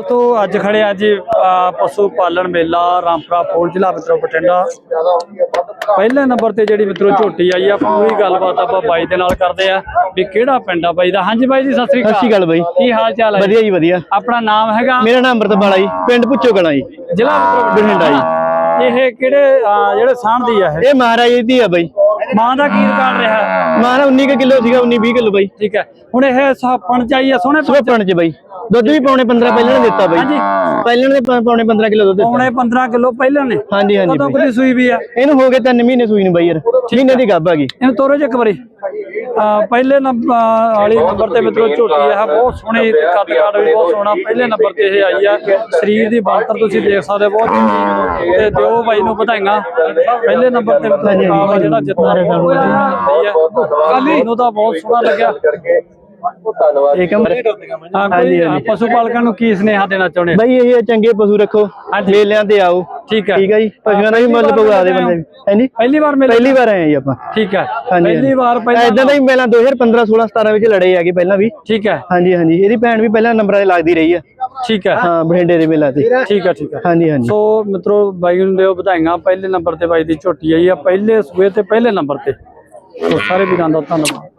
ਦੋਸਤੋ ਅੱਜ ਖੜੇ ਆ ਜੀ ਅ, ਪਸ਼ੂ ਪਾਲਣ ਮੇਲਾ ਰਾਮਪੁਰਾ ਫੋਲ ਜ਼ਿਲ੍ਹਾ ਮਿੱਤਰੋ ਬਠਿੰਡਾ। ਪਹਿਲੇ ਨੰਬਰ ਤੇ ਜਿਹੜੀ ਮਿੱਤਰੋ ਝੋਟੀ ਆਈ ਆ ਪੂਰੀ ਗੱਲਬਾਤ ਆਪਾਂ ਬਾਈ ਦੇ ਨਾਲ ਕਰਦੇ ਆ ਵੀ ਕਿਹੜਾ ਪਿੰਡ ਆ ਬਾਈ ਦਾ। ਹਾਂਜੀ ਬਾਈ ਜੀ ਸਤਿ ਸ੍ਰੀ ਸਤਿ ਅਕਾਲ ਸ਼੍ਰੀ ਅਕਾਲ ਬਾਈ। ਕੀ ਹਾਲ ਚਾਲ ਹੈ ਵਧੀਆ ਜੀ ਵਧੀਆ। ਆਪਣਾ ਨਾਮ ਹੈਗਾ? ਮੇਰਾ ਨਾਮ ਅੰਮ੍ਰਿਤਪਾਲ ਜੀ ਪਿੰਡ ਪੁੱਛੋ ਕਲਾਂ ਜੀ। ਜ਼ਿਲ੍ਹਾ ਬਠਿੰਡਾ ਜੀ। ਇਹ ਕਿਹੜੇ ਜਿਹੜੇ ਸਾਂਢ ਦੀ ਆ ਇਹ ਮਹਾਰਾਜ ਦੀ ਆ ਬਾਈ। ਮਾਂ ਦਾ ਕੀ ਰਿਕਾਰਡ ਰਿਹਾ? ਮਾਂ ਨਾ 19 ਕਿਲੋ ਸੀਗਾ 19 20 ਕਿਲੋ ਬਾਈ। ਠੀਕ ਹੈ। ਹੁਣ ਇਹ ਸਾਪਣ ਚਾਹੀਏ ਸੋਹਣੇ ਸੁਪਣ ਚ? ਬਾਈ। ਦੁੱਧ ਵੀ ਪੌਣੇ 15 ਪਹਿਲਾਂ ਨੇ ਦਿੱਤਾ ਬਾਈ। ਹਾਂਜੀ। ਪਹਿਲਾਂ ਨੇ ਪੌਣੇ 15 ਕਿਲੋ ਦੁੱਧ ਦਿੱਤਾ। ਪੌਣੇ 15 ਕਿਲੋ ਪਹਿਲਾਂ ਨੇ? ਹਾਂਜੀ ਹਾਂਜੀ ਕਦੋਂ ਕਦੀ ਸੂਈ ਵੀ ਆ। ਇਹਨੂੰ ਹੋ ਗਏ 3 ਮਹੀਨੇ ਸੂਈ ਨੂੰ ਬਾਈ ਯਾਰ। ਮਹੀਨੇ ਦੀ ਗੱਭ ਆ ਗਈ। ਇਹਨੂੰ ਤੋਰੋ ਜੇ ਇੱਕ ਵਾਰੀ। ਪਹਿਲੇ ਨੰਬਰ ਵਾਲੀ ਨੰਬਰ ਤੇ ਮਿੱਤਰੋ ਝੋਟੀ ਆ ਬਹੁਤ ਸੋਹਣੀ ਤੇ ਕੱਦ ਕਾਠ ਵੀ ਬਹੁਤ ਸੋਹਣਾ ਪਹਿਲੇ ਨੰਬਰ ਤੇ ਇਹ ਆਈ ਆ ਸਰੀਰ ਦੀ ਬਣਤਰ ਤੁਸੀਂ ਦੇਖ ਸਕਦੇ ਹੋ ਬਹੁਤ ਚੰਗੀ ਤੇ ਦਿਓ ਬਾਈ ਨੂੰ ਵਧਾਈਆਂ। ਪਹਿਲੇ ਨੰਬਰ ਤੇ ਮਿੱਤਰੋ ਮੁਕਾਬਲਾ ਜਿਹੜਾ ਜਿੱਤਦਾ ਬਹੁਤ ਵਧੀਆ ਆ ਕਾਲੀ ਨੂੰ ਤਾਂ ਬਹੁਤ ਸੋਹਣਾ ਲੱਗਿਆ। ਹਾਂ ਅਹ ਪਸ਼ੂ ਪਾਲਕਾਂ ਨੂੰ ਕੀ ਸੁਨੇਹਾ ਦੇਣਾ ਚਾਹੁੰਦੇ ਬਾਈ ਇਹ ਚੰਗੇ ਪਸ਼ੂ ਰੱਖੋ। ਮੇਲਿਆਂ ਤੇ ਆਓ। ਠੀਕ ਹੈ। ਠੀਕ ਹੈ ਜੀ। ਪਸ਼ੂਆਂ ਦਾ ਵੀ ਮੁੱਲ ਪਵਾ ਦੇ ਬੰਦੇ ਹਾਂਜੀ ਪਹਿਲੀ ਵਾਰ ਮਿਲ ਪਹਿਲੀ ਵਾਰ ਆਏ ਆ ਜੀ ਆਪਾਂ। ਠੀਕ ਹੈ। ਹਾਂਜੀ ਪਹਿਲੀ ਵਾਰ ਪਹਿਲਾਂ ਇਦਾਂ ਦਾ ਹੀ ਮੇਲਾ 2015 16 17 ਵਿੱਚ ਲੜੇ ਆਗੇ ਪਹਿਲਾਂ ਵੀ। ਠੀਕ ਹੈ। ਹਾਂਜੀ ਹਾਂਜੀ। ਇਹਦੀ ਭੈਣ ਵੀ ਪਹਿਲਾਂ ਨੰਬਰਾਂ ਤੇ ਲੱਗਦੀ ਰਹੀ ਆ। ਠੀਕ ਹੈ। ਹਾਂ ਬਠਿੰਡੇ ਦੇ ਮੇਲਾ ਤੇ। ਠੀਕ ਹੈ ਠੀਕ ਹੈ। ਹਾਂਜੀ ਹਾਂਜੀ। ਸੋ ਮਿੱਤਰੋ ਬਾਈ ਨੂੰ ਦਿਓ ਵਧਾਈਆਂ। ਪਹਿਲੇ ਨੰਬਰ ਤੇ ਬਾਈ ਦੀ ਝੋਟੀ ਆਈ ਆ। ਪਹਿਲੇ ਸੂਏ ਤੇ ਪਹਿਲੇ ਨੰਬਰ ਤੇ। ਸੋ ਸਾਰੇ ਵੀਰਾਂ ਦਾ ਧੰਨਵਾਦ।